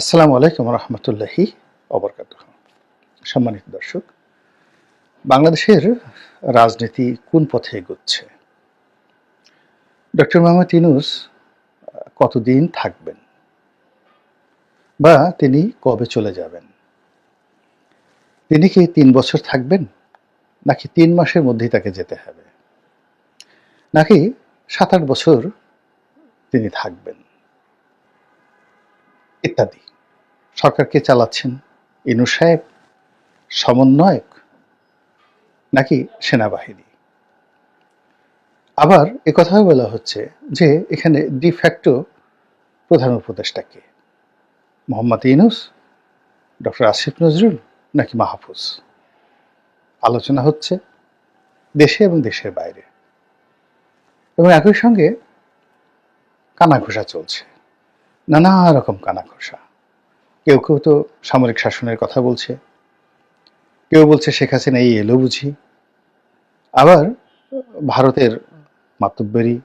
আসসালামু আলাইকুম রহমতুল্লাহি অবরকাত সম্মানিত দর্শক, বাংলাদেশের রাজনীতি কোন পথে এগোচ্ছে? ডক্টর মোহাম্মদ ইনুস কতদিন থাকবেন? বা তিনি কবে চলে যাবেন? তিনি কি তিন বছর থাকবেন? নাকি তিন মাসের মধ্যেই তাকে যেতে হবে? নাকি সাত আট বছর তিনি থাকবেন? ইত্যাদি। সরকারকে চালাচ্ছেন ইনু সাহেব, সমন্বয়ক নাকি সেনাবাহিনী? আবার এ কথাও বলা হচ্ছে যে এখানে ডিফ্যাক্টো প্রধান উপদেষ্টাকে মোহাম্মদ ইনুস ডক্টর আসিফ নজরুল নাকি মাহফুজ? আলোচনা হচ্ছে দেশে এবং দেশের বাইরে। এবং একই সঙ্গে কানাঘোষা চলছে। নানা রকম কানাঘোষা। কেউ কেউ তো সামরিক শাসনের কথা বলছে। কেউ বলছে শেখ হাসিনা এই এলো বুঝি। আবার ভারতের মাতব্বরি।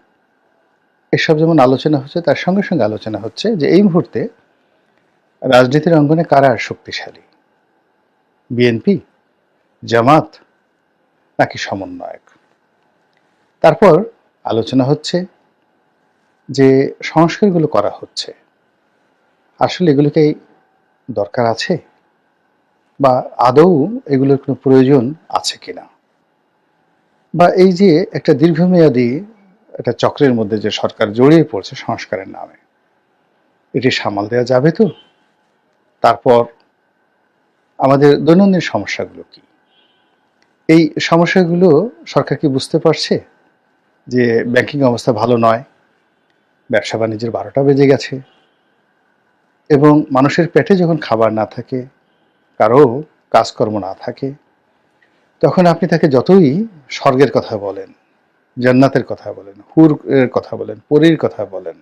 এসব যেমন আলোচনা হচ্ছে, তার সঙ্গে সঙ্গে আলোচনা হচ্ছে যে এই মুহূর্তে রাজনীতির অঙ্গনে কারা শক্তিশালী? বিএনপি, জামাত নাকি সমন্বয়ক? তারপর আলোচনা হচ্ছে যে সংস্কারগুলো করা হচ্ছে। আসলে এগুলোকে দরকার আছে? বা আদৌ এগুলোর কোনো প্রয়োজন আছে কিনা? বা এই যে একটা দীর্ঘমেয়াদী একটা চক্রের মধ্যে যে সরকার জড়িয়ে পড়ছে সংস্কারের নামে, এটি সামাল দেওয়া যাবে তো? তারপর আমাদের দৈনন্দিন সমস্যাগুলো কি? এই সমস্যাগুলো সরকার কি বুঝতে পারছে যে ব্যাংকিং অবস্থা ভালো নয়? ব্যবসা বাণিজ্যের বারোটা বেজে গেছে। এবং মানুষের পেটে যখন খাবার না থাকে, কারও কাজকর্ম না থাকে, তখন আপনি তাকে যতই স্বর্গের কথা বলেন, জান্নাতের কথা বলেন হুর এর কথা বলেন, পরীর কথা বলেন,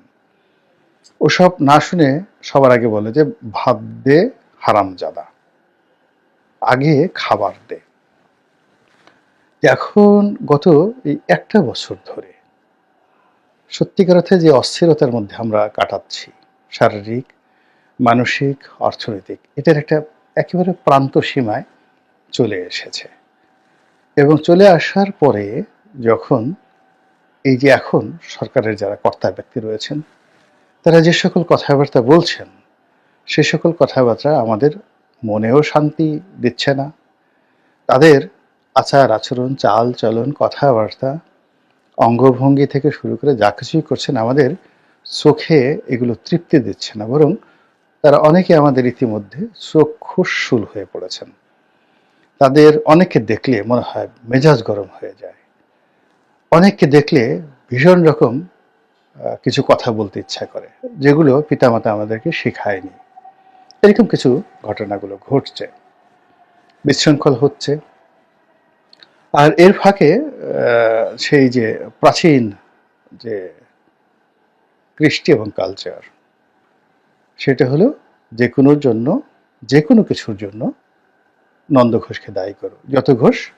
ওসব না শুনে সবার আগে বলে যে, ভাত দে হারামজাদা আগে খাবার দে। এখন গত এই একটা বছর ধরে, সত্যিকার অর্থে যে অস্থিরতার মধ্যে আমরা কাটাচ্ছি, শারীরিক মানসিক, অর্থনৈতিক এটার একটা একেবারে প্রান্ত সীমায় চলে এসেছে। এবং চলে আসার পরে যখন এই যে এখন সরকারের যারা কর্তা ব্যক্তি রয়েছেন, তারা যে সকল কথাবার্তা বলছেন, সে সকল কথাবার্তা আমাদের মনেও শান্তি দিচ্ছে না। তাদের আচার আচরণ, চাল চলন, কথাবার্তা, অঙ্গভঙ্গি থেকে শুরু করে যা কিছুই করছেন, আমাদের চোখে এগুলো তৃপ্তি দিচ্ছে না। বরং তারা অনেকে আমাদের ইতিমধ্যে চক্ষুশুল হয়ে পড়েছেন। তাদের অনেককে দেখলে মনে হয় মেজাজ গরম হয়ে যায়। অনেককে দেখলে ভীষণ রকম কিছু কথা বলতে ইচ্ছা করে, যেগুলো পিতামাতা আমাদেরকে শেখায়নি। এরকম কিছু ঘটনাগুলো ঘটছে। বিশৃঙ্খল হচ্ছে। আর এর ফাঁকে সেই যে প্রাচীন যে কৃষ্টি এবং কালচার সেটা হলো যে কোনোর জন্য যে কোনো কিছুর জন্য নন্দ ঘোষকে দায়ী করো। যত ঘোষ,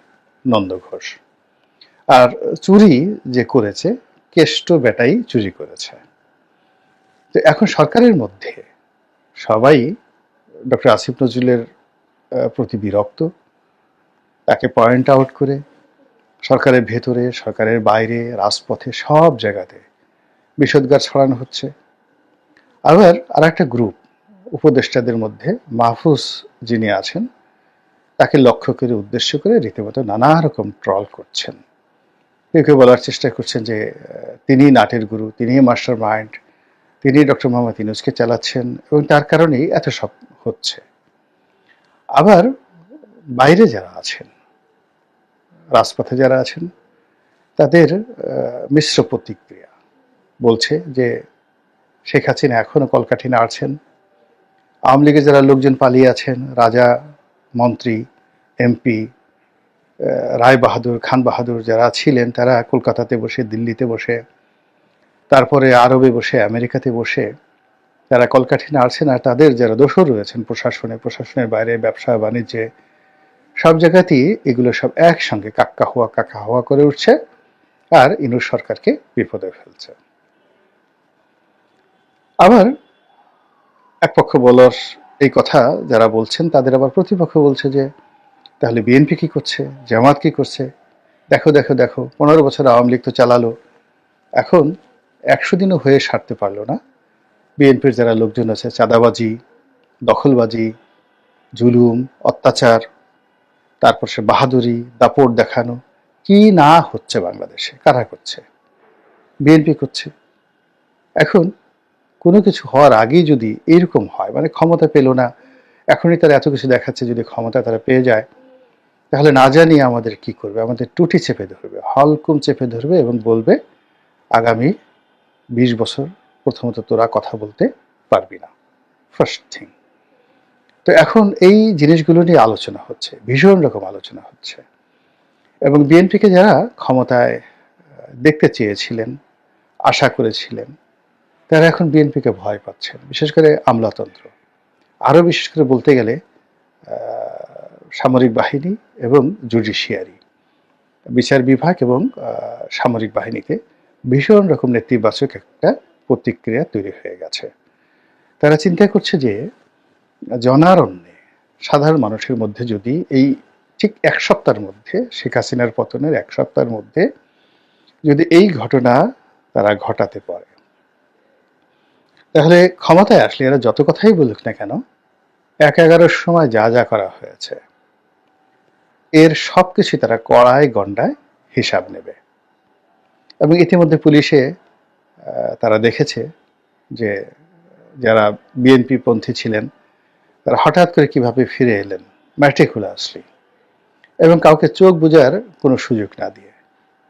নন্দ ঘোষ। আর চুরি যে করেছে, কেষ্ট বেটাই চুরি করেছে। তো এখন সরকারের মধ্যে সবাই ডক্টর আসিফ নজরুলের প্রতি বিরক্ত। তাকে পয়েন্ট আউট করে সরকারের ভেতরে, সরকারের বাইরে, রাজপথে সব জায়গাতে বিষদগার ছড়ানো হচ্ছে। আবার আর একটা গ্রুপ উপদেষ্টাদের মধ্যে মাহফুজ যিনি আছেন, তাকে লক্ষ্য করে, উদ্দেশ্য করে রীতিমতো নানা রকম ট্রল করছেন। কেউ কেউ বলার চেষ্টা করছেন যে তিনি নাটের গুরু, তিনি মাস্টার মাইন্ড তিনি ডক্টর মোহাম্মদ ইনুজকে চালাচ্ছেন এবং তার কারণেই এত সব হচ্ছে। আবার বাইরে যারা আছেন, রাজপথে যারা আছেন, তাদের মিশ্র প্রতিক্রিয়া বলছে যে শেখ হাসিনা এখনও কলকাঠিনে আছেন আওয়ামী লীগের যারা লোকজন পালিয়ে আছেন, রাজা, মন্ত্রী, এমপি রায় বাহাদুর, খান বাহাদুর যারা ছিলেন, তারা কলকাতাতে বসে, দিল্লিতে বসে, তারপরে আরবে বসে, আমেরিকাতে বসে তারা কলকাঠিনে আছেন আর তাদের যারা দোষর রয়েছেন প্রশাসনে, প্রশাসনের বাইরে, ব্যবসা, বাণিজ্যে, সব জায়গাতেই এগুলো সব একসঙ্গে কাক্কা হওয়া, কাকা হওয়া করে উঠছে, আর ইনুর সরকারকে বিপদে ফেলছে। আবার এক পক্ষ বলার এই কথা যারা বলছেন, তাদের আবার প্রতিপক্ষ বলছে যে, তাহলে বিএনপি কি করছে? জামাত কি করছে? দেখো দেখো দেখো, পনেরো বছর আওয়ামী লীগ তো চালালো। এখন একশো দিনও হয়ে সারতে পারল না। বিএনপির যারা লোকজন আছে, চাঁদাবাজি, দখলবাজি, জুলুম, অত্যাচার, তারপর সে বাহাদুরি, দাপট দেখানো, কি না হচ্ছে বাংলাদেশে? কারা করছে? বিএনপি করছে। এখন কোনো কিছু হওয়ার আগেই যদি এরকম হয় মানে ক্ষমতা পেল না, এখনই তারা এত কিছু দেখাচ্ছে যদি ক্ষমতা তারা পেয়ে যায়, তাহলে না জানি আমাদের কি করবে, আমাদের টুটি চেপে ধরবে হলকুম চেপে ধরবে এবং বলবে, আগামী বিশ বছর প্রথমত তোরা কথা বলতে পারবি না। ফার্স্ট থিং তো এখন এই জিনিসগুলো নিয়ে আলোচনা হচ্ছে, ভীষণ রকম আলোচনা হচ্ছে। এবং বিএনপিকে যারা ক্ষমতায় দেখতে চেয়েছিলেন, আশা করেছিলেন তারা এখন বিএনপিকে ভয় পাচ্ছেন বিশেষ করে আমলাতন্ত্র। আরও বিশেষ করে বলতে গেলে সামরিক বাহিনী এবং জুডিশিয়ারি। বিচার বিভাগ এবং সামরিক বাহিনীতে ভীষণ রকম নেতিবাচক একটা প্রতিক্রিয়া তৈরি হয়ে গেছে। তারা চিন্তা করছে যে, জনারণ্যে সাধারণ মানুষের মধ্যে যদি এই ঠিক এক সপ্তাহের মধ্যে, শেখ হাসিনার পতনের এক সপ্তাহের মধ্যে যদি এই ঘটনা তারা ঘটাতে পারে তাহলে ক্ষমতায় আসলে এরা যত কথাই বলুক না কেন, এক এগারোর সময় যা যা করা হয়েছে, এর সব কিছু তারা কড়ায় গন্ডায় হিসাব নেবে। এবং ইতিমধ্যে পুলিশে তারা দেখেছে যে যারা বিএনপি পন্থী ছিলেন, তারা হঠাৎ করে কীভাবে ফিরে এলেন ম্যাট্রিকুলাসলি এবং কাউকে চোখ বোঝার কোনো সুযোগ না দিয়ে।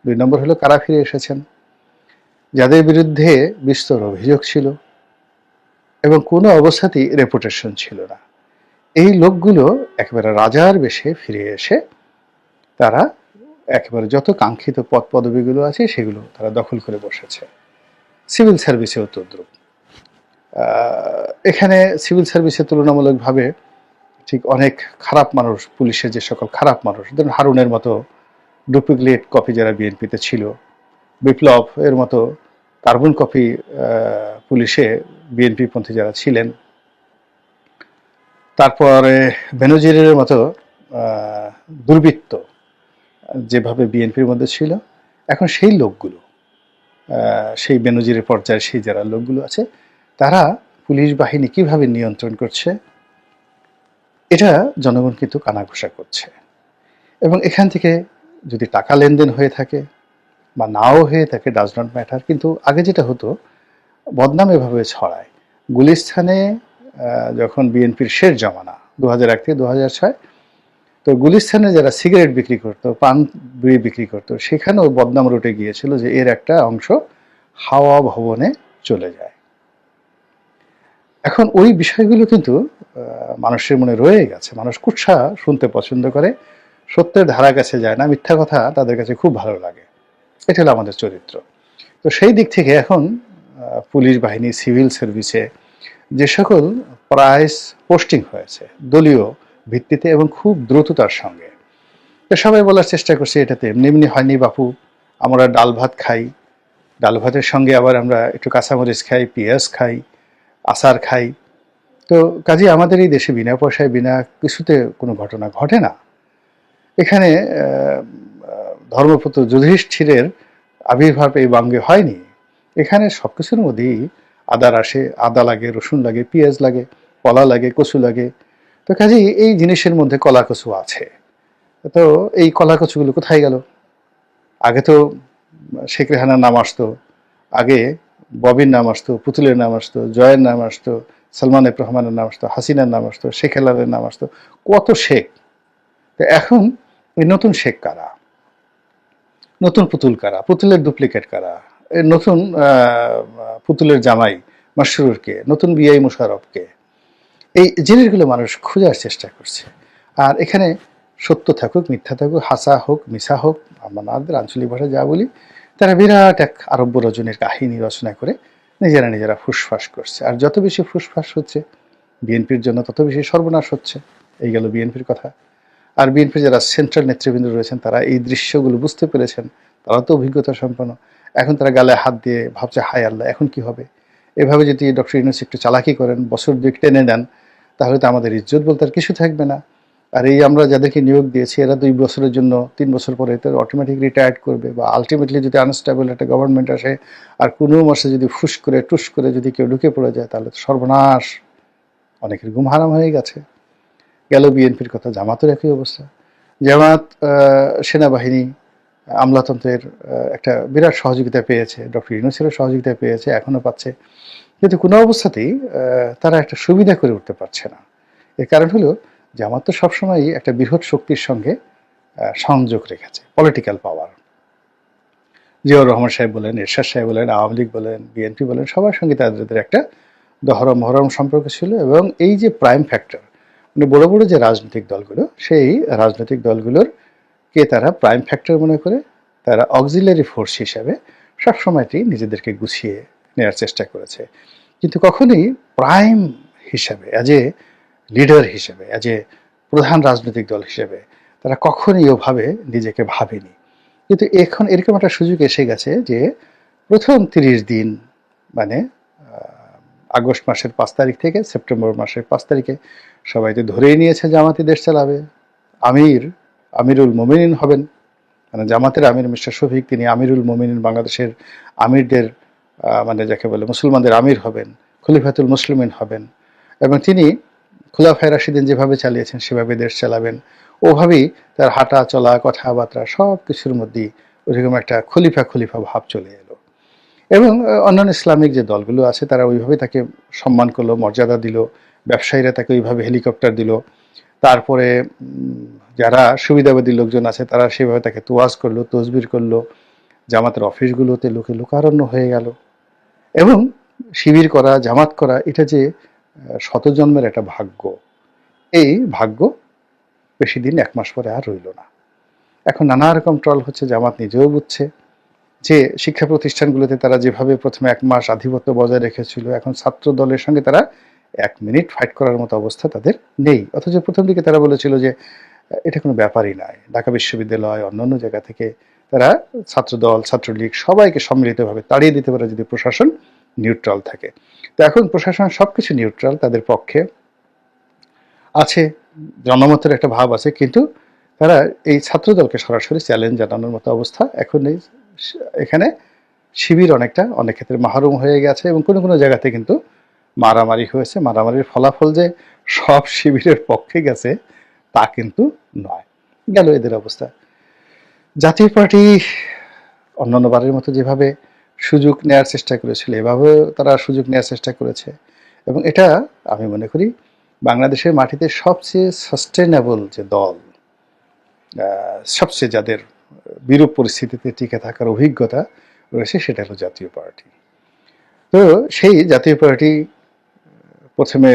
দুই নম্বর হলো কারা ফিরে এসেছেন? যাদের বিরুদ্ধে বিস্তর অভিযোগ ছিল এবং কোনো অবস্থাতেই রেপুটেশন ছিল না। এই লোকগুলো একেবারে রাজার বেশে ফিরে এসে তারা একেবারে যত কাঙ্ক্ষিত পদ পদবিগুলো আছে সেগুলো তারা দখল করে বসেছে। সিভিল সার্ভিসেও তদ্রুপ। এখানে সিভিল সার্ভিসে তুলনামূলকভাবে ঠিক অনেক খারাপ মানুষ, পুলিশের যে সকল খারাপ মানুষ, ধরুন হারুনের মতো ডুপ্লিকেট কপি যারা বিএনপিতে ছিল, বিপ্লব এর মতো কার্বন কপি পুলিশে বিএনপি পন্থী যারা ছিলেন। তারপরে বেনজিরের মতো দুর্বৃত্ত যেভাবে বিএনপির মধ্যে ছিল, এখন সেই লোকগুলো সেই বেনজিরের পর্যায়ে সেই যারা লোকগুলো আছে, তারা পুলিশ বাহিনী কীভাবে নিয়ন্ত্রণ করছে, এটা জনগণ কিন্তু কানাঘুষা করছে। এবং এখান থেকে যদি টাকা লেনদেন হয়ে থাকে বা নাও হয়ে থাকে ডাজ নট ম্যাটার কিন্তু আগে যেটা হতো বদনাম এভাবে ছড়ায়। গুলিস্থানে যখন বিএনপির শেষ জমানা দু হাজার এক থেকে দু হাজার ছয়, তো গুলিস্থানে যারা সিগারেট বিক্রি করতো, পান বিড়ি বিক্রি করতো, সেখানেও বদনাম রুটে গিয়েছিল যে এর একটা অংশ হাওয়া ভবনে চলে যায়। এখন ওই বিষয়গুলো কিন্তু মানুষের মনে রয়ে গেছে। মানুষ কুৎসা শুনতে পছন্দ করে, সত্যের ধারা কাছে যায় না, মিথ্যা কথা তাদের কাছে খুব ভালো লাগে। এটা হলো আমাদের চরিত্র। তো সেই দিক থেকে এখন পুলিশ বাহিনী, সিভিল সার্ভিসে, যে সকল প্রাইস পোস্টিং হয়েছে, দলীয় ভিত্তিতে এবং খুব দ্রুততার সঙ্গে। তো সবাই বলার চেষ্টা করছে এটাতে এমনি এমনি হয়নি বাপু। আমরা ডাল ভাত খাই, ডাল ভাতের সঙ্গে আবার আমরা একটু কাঁচামরিচ খাই, পেঁয়াজ খাই, আচার খাই। তো কাজে, আমাদের এই দেশে বিনা পয়সায়, বিনা কিছুতে কোনো ঘটনা ঘটে না। এখানে ধর্মপুত্র যুধিষ্ঠিরের আবির্ভাব এই বাঙ্গে হয়নি। এখানে সব কিছুর মধ্যেই আদার আসে আদা লাগে, রসুন লাগে, পেঁয়াজ লাগে, কলা লাগে, কচু লাগে। তো কাজেই এই জিনিসের মধ্যে কলা কচু আছে। তো এই কলা কচুগুলো কোথায় গেল? আগে তো শেখ রেহানার নাম আসতো, আগে ববির নাম আসতো, পুতুলের নাম আসতো, জয়ের নাম আসতো, সালমান এফ রহমানের নাম আসতো, হাসিনার নাম আসতো, শেখ হেলালের নাম আসতো। কত শেখ? তো এখন এই নতুন শেখ কারা? নতুন পুতুল কারা? পুতুলের ডুপ্লিকেট কারা? নতুন পুতুলের জামাই মাসরুরকে নতুন বিআই মুশারফকে। এই জিনিসগুলো মানুষ খোঁজার চেষ্টা করছে। আর এখানে সত্য থাকুক, মিথ্যা থাকুক, হাসা হোক মিশা হোক আমাদের আঞ্চলিক ভাষায় যা বলি, তারা বিরাট এক আরব্য রজনীর কাহিনী রচনা করে নিজেরা নিজেরা ফুসফাস করছে। আর যত বেশি ফুসফাস হচ্ছে, বিএনপির জন্য তত বেশি সর্বনাশ হচ্ছে। এই গেল বিএনপির কথা। আর বিএনপির যারা সেন্ট্রাল নেতৃবৃন্দ রয়েছেন, তারা এই দৃশ্যগুলো বুঝতে পেরেছেন, তারা তো অভিজ্ঞতা সম্পন্ন। এখন তারা গালে হাত দিয়ে ভাবছে, হায় আল্লাহ, এখন কি হবে? এভাবে যদি ডক্টর ইউনুস একটু চালাকি করেন, বছর দুই টেনে নেন, তাহলে তো আমাদের ইজ্জত বলতে আর কিছু থাকবে না। আর এই আমরা যাদেরকে নিয়োগ দিয়েছি, এরা দুই বছরের জন্য, তিন বছর পরে তো অটোমেটিক রিটায়ার্ড করবে বা আলটিমেটলি যদি আনস্টেবল একটা গভর্নমেন্ট আসে, আর কোনো মাসে যদি ফুস করে, টুস করে যদি কেউ ঢুকে পড়ে যায়, তাহলে তো সর্বনাশ। অনেকের ঘুম হারাম হয়ে গেছে। গেল বিএনপির কথা, জামাতের একই অবস্থা। জামাত সেনাবাহিনী আমলাতন্ত্রের একটা বিরাট সহযোগিতা পেয়েছে। ডক্টর ইউনুসেরও সহযোগিতা পেয়েছে এখনও পাচ্ছে। কিন্তু কোনো অবস্থাতেই তারা একটা সুবিধা করে উঠতে পারছে না। এর কারণ হলো, জামাত তো সবসময়ই একটা বৃহৎ শক্তির সঙ্গে সংযোগ রেখেছে পলিটিক্যাল পাওয়ার জিয়াউর রহমান সাহেব বলেন, এরশাদ সাহেব বলেন, আওয়ামী লীগ বলেন বিএনপি বলেন, সবার সঙ্গে তাদের একটা দহরম মহরম সম্পর্ক ছিল এবং এই যে প্রাইম ফ্যাক্টর মানে বড় বড় যে রাজনৈতিক দলগুলো, সেই রাজনৈতিক দলগুলোর কে তারা প্রাইম ফ্যাক্টর মনে করে, তারা অক্সিলারি ফোর্স হিসাবে সবসময়টি নিজেদেরকে গুছিয়ে নেওয়ার চেষ্টা করেছে। কিন্তু কখনই প্রাইম হিসাবে অ্যাজ এ লিডার হিসেবে অ্যাজ এ প্রধান রাজনৈতিক দল হিসেবে তারা কখনই ওভাবে নিজেকে ভাবেনি। কিন্তু এখন এরকম একটা সুযোগ এসে গেছে যে প্রথম তিরিশ দিন মানে আগস্ট মাসের পাঁচ তারিখ থেকে, সেপ্টেম্বর মাসের পাঁচ তারিখে সবাই তো ধরেই নিয়েছে জামাতি দেশ চালাবে। আমির আমিরুল মোমিনিন হবেন। মানে জামাতের আমির মিস্টার শফিক, তিনি আমিরুল মোমিনিন বাংলাদেশের আমিরদের মানে যাকে বলে মুসলমানদের আমির হবেন, খলিফাতুল মুসলিমিন হবেন। এবং তিনি খোলাফায় রাশিদিন যেভাবে চালিয়েছেন, সেভাবে দেশ চালাবেন। ওভাবেই তার হাঁটা, চলা, কথাবার্তা সব কিছুর মধ্যেই ওইরকম একটা খলিফা খলিফা ভাব চলে এলো। এবং অন্যান্য ইসলামিক যে দলগুলো আছে, তারা ওইভাবে তাকে সম্মান করল, মর্যাদা দিল, ব্যবসায়ীরা তাকে ওইভাবে হেলিকপ্টার দিল। তারপরে যারা সুবিধাবাদী লোকজন আছে, তারা সেভাবে তাকে তোয়াজ করল, তসবির করল, জামাতের অফিসগুলোতে লোকে লোকারণ্য হয়ে গেল। এবং শিবির করা, জামাত করা, এটা যে শতজন্মের একটা ভাগ্য, এই ভাগ্য বেশি দিন এক মাস পরে আর রইল না। এখন নানা রকম ট্রল হচ্ছে, জামাত নিজেও বুঝছে যে, শিক্ষা প্রতিষ্ঠানগুলোতে তারা যেভাবে প্রথমে এক মাস আধিপত্য বজায় রেখেছিল, এখন ছাত্র দলের সঙ্গে তারা এক মিনিট ফাইট করার মতো অবস্থা তাদের নেই। অথচ প্রথম দিকে তারা বলেছিল যে, এটা কোনো ব্যাপারই নয়। ঢাকা বিশ্ববিদ্যালয়, অন্যান্য জায়গা থেকে তারা ছাত্রদল, ছাত্রলীগ সবাইকে সম্মিলিতভাবে তাড়িয়ে দিতে পারে যদি প্রশাসন নিউট্রাল থাকে। তো এখন প্রশাসন সবকিছু নিউট্রাল তাদের পক্ষে আছে, জনমতের একটা ভাব আছে, কিন্তু তারা এই ছাত্রদলকে সরাসরি চ্যালেঞ্জ জানানোর মতো অবস্থা এখন এই এখানে শিবির অনেকটা, অনেক ক্ষেত্রে মাহরুম হয়ে গেছে এবং কোনো কোনো জায়গাতে কিন্তু মারামারি হয়েছে, মারামারির ফলাফল যে সব শিবিরের পক্ষে গেছে, তা কিন্তু নয়। গেল এদের অবস্থা। জাতীয় পার্টি অন্যান্য বারের মতো যেভাবে সুযোগ নেওয়ার চেষ্টা করেছিল, এভাবেও তারা সুযোগ নেওয়ার চেষ্টা করেছে। এবং এটা আমি মনে করি বাংলাদেশের মাটিতে সবচেয়ে সাস্টেনেবল যে দল সবচেয়ে যাদের বিরূপ পরিস্থিতিতে টিকে থাকার অভিজ্ঞতা রয়েছে, সেটা হলো জাতীয় পার্টি। তো সেই জাতীয় পার্টি প্রথমে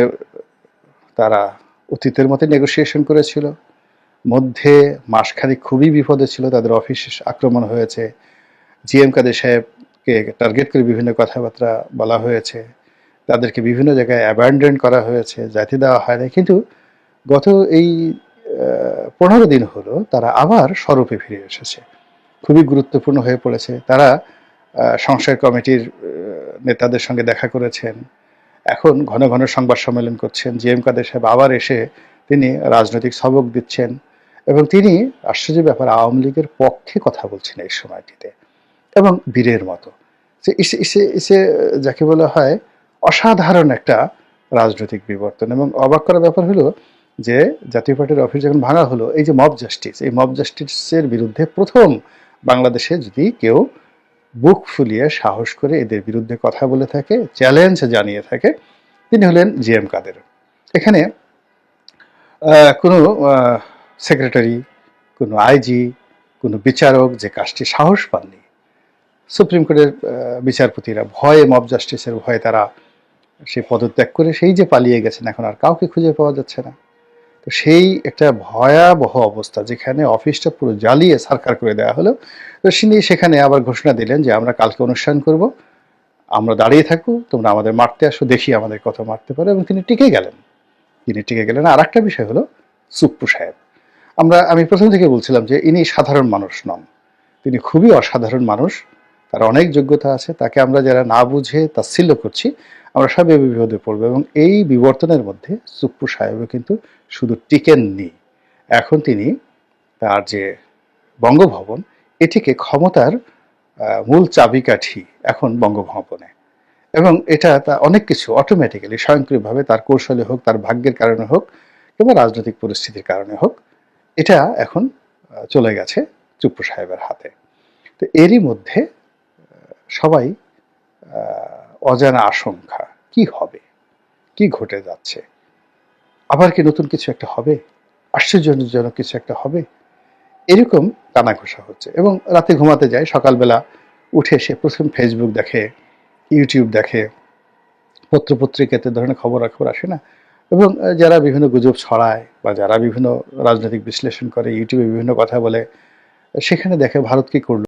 তারা অতীতের মতো নেগোসিয়েশন করেছিল। মধ্যে মাসখানেক খুবই বিপদে ছিল, তাদের অফিস আক্রমণ হয়েছে। জি এম কাদের সাহেবকে টার্গেট করে বিভিন্ন কথাবার্তা বলা হয়েছে। তাদেরকে বিভিন্ন জায়গায় অ্যাবান্ডেন করা হয়েছে জাতি দেওয়া হয় না কিন্তু গত এই পনেরো দিন হলো তারা আবার স্বরূপে ফিরে এসেছে। খুবই গুরুত্বপূর্ণ হয়ে পড়েছে। তারা সংসদ কমিটির নেতাদের সঙ্গে দেখা করেছেন। এখন ঘন ঘন সংবাদ সম্মেলন করছেন। জি এম কাদের সাহেব আবার এসে তিনি রাজনৈতিক সবক দিচ্ছেন এবং তিনি, আশ্চর্য ব্যাপার, আওয়ামী লীগের পক্ষে কথা বলছেন এই সময়টিতে এবং বীরের মতো। যে ইসে ইসে ইসে যাকে বলা হয় অসাধারণ একটা রাজনৈতিক বিবর্তন এবং অবাক করার ব্যাপার হলো যে জাতীয় পার্টির অফিস যখন ভাঙা হলো, এই যে মব জাস্টিস এই মব জাস্টিসের বিরুদ্ধে প্রথম বাংলাদেশে যদি কেউ বুক ফুলিয়ে সাহস করে এদের বিরুদ্ধে কথা বলে থাকে চ্যালেঞ্জ জানিয়ে থাকে। তিনি হলেন জি এম কাদের। এখানে কোনো সেক্রেটারি কোনো আইজি, কোনো বিচারক যে কাজটি সাহস পাননি। সুপ্রিম কোর্টের বিচারপতিরা ভয়ে মব জাস্টিসের ভয়ে তারা সে পদত্যাগ করে সেই যে পালিয়ে গেছেন, এখন আর কাউকে খুঁজে পাওয়া যাচ্ছে না। তো সেই একটা ভয়াবহ অবস্থা যেখানে অফিসটা পুরো জ্বালিয়ে সরকার করে দেওয়া হলো। তো তিনি সেখানে আবার ঘোষণা দিলেন যে, আমরা কালকে অনুষ্ঠান করব। আমরা দাঁড়িয়ে থাকব। তোমরা আমাদের মারতে আসো, দেখি আমাদের কত মারতে পারো। এবং তিনি টিকে গেলেন। তিনি টিকে গেলেন। আর একটা বিষয় হলো সুপ্পু সাহেব। আমরা, আমি প্রথম থেকে বলছিলাম যে, ইনি সাধারণ মানুষ নন। তিনি খুবই অসাধারণ মানুষ। তার অনেক যোগ্যতা আছে। তাকে আমরা যারা না বুঝে তাচ্ছিল্য করছি আমরা সবে বিপদে পড়ব এবং এই বিবর্তনের মধ্যে সুপ্পু সাহেবও কিন্তু শুধু টিকেননি। এখন তিনি তার যে বঙ্গভবন, এটিকে ক্ষমতার মূল চাবিকাঠি এখন বঙ্গভবনে। এবং এটা তা অনেক কিছু অটোমেটিক্যালি স্বয়ংক্রিয়ভাবে তার কৌশলে হোক, তার ভাগ্যের কারণে হোক, কিংবা রাজনৈতিক পরিস্থিতির কারণে হোক, এটা এখন চলে গেছে চুপ্পু সাহেবের হাতে। তো এরই মধ্যে সবাই অজানা আশঙ্কা। কি হবে? কি ঘটে যাচ্ছে? আবার কি নতুন কিছু একটা হবে? আশ্চর্যজনক কিছু একটা হবে? এরকম কানাঘোষা হচ্ছে এবং রাতে ঘুমাতে যায়, সকালবেলা উঠে এসে প্রথম ফেসবুক দেখে ইউটিউব দেখে, পত্রপত্রিকাতে ধরনের খবরাখবর আসে না? এবং যারা বিভিন্ন গুজব ছড়ায় বা যারা বিভিন্ন রাজনৈতিক বিশ্লেষণ করে ইউটিউবে বিভিন্ন কথা বলে, সেখানে দেখে ভারত কি করল?